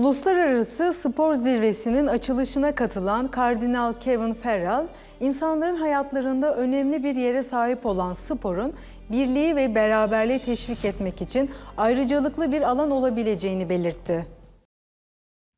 Uluslararası Spor Zirvesi'nin açılışına katılan Kardinal Kevin Farrell, insanların hayatlarında önemli bir yere sahip olan sporun birliği ve beraberliği teşvik etmek için ayrıcalıklı bir alan olabileceğini belirtti.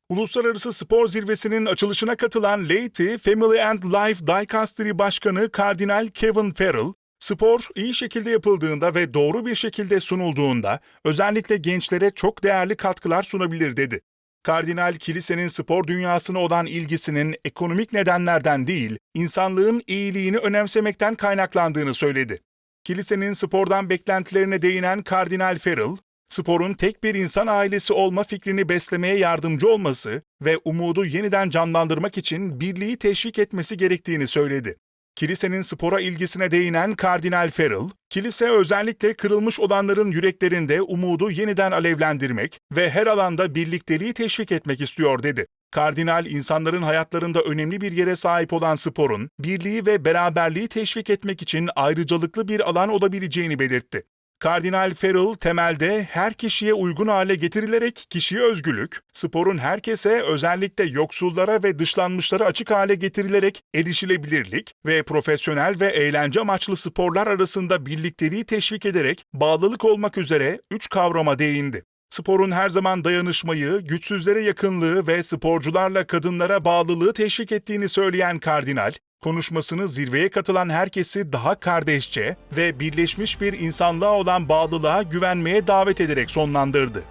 Uluslararası Spor Zirvesi'nin açılışına katılan Laity Family and Life Dicastery Başkanı Kardinal Kevin Farrell, spor iyi şekilde yapıldığında ve doğru bir şekilde sunulduğunda özellikle gençlere çok değerli katkılar sunabilir dedi. Kardinal kilisenin spor dünyasına olan ilgisinin ekonomik nedenlerden değil, insanlığın iyiliğini önemsemekten kaynaklandığını söyledi. Kilisenin spordan beklentilerine değinen Kardinal Farrell, sporun tek bir insan ailesi olma fikrini beslemeye yardımcı olması ve umudu yeniden canlandırmak için birliği teşvik etmesi gerektiğini söyledi. Kilisenin spora ilgisine değinen Kardinal Farrell, kilise özellikle kırılmış olanların yüreklerinde umudu yeniden alevlendirmek ve her alanda birlikteliği teşvik etmek istiyor dedi. Kardinal, insanların hayatlarında önemli bir yere sahip olan sporun, birliği ve beraberliği teşvik etmek için ayrıcalıklı bir alan olabileceğini belirtti. Kardinal Farrell temelde her kişiye uygun hale getirilerek kişiye özgürlük, sporun herkese özellikle yoksullara ve dışlanmışlara açık hale getirilerek erişilebilirlik ve profesyonel ve eğlence amaçlı sporlar arasında birlikteliği teşvik ederek bağlılık olmak üzere üç kavrama değindi. Sporun her zaman dayanışmayı, güçsüzlere yakınlığı ve sporcularla kadınlara bağlılığı teşvik ettiğini söyleyen kardinal, konuşmasını zirveye katılan herkesi daha kardeşçe ve birleşmiş bir insanlığa olan bağlılığa güvenmeye davet ederek sonlandırdı.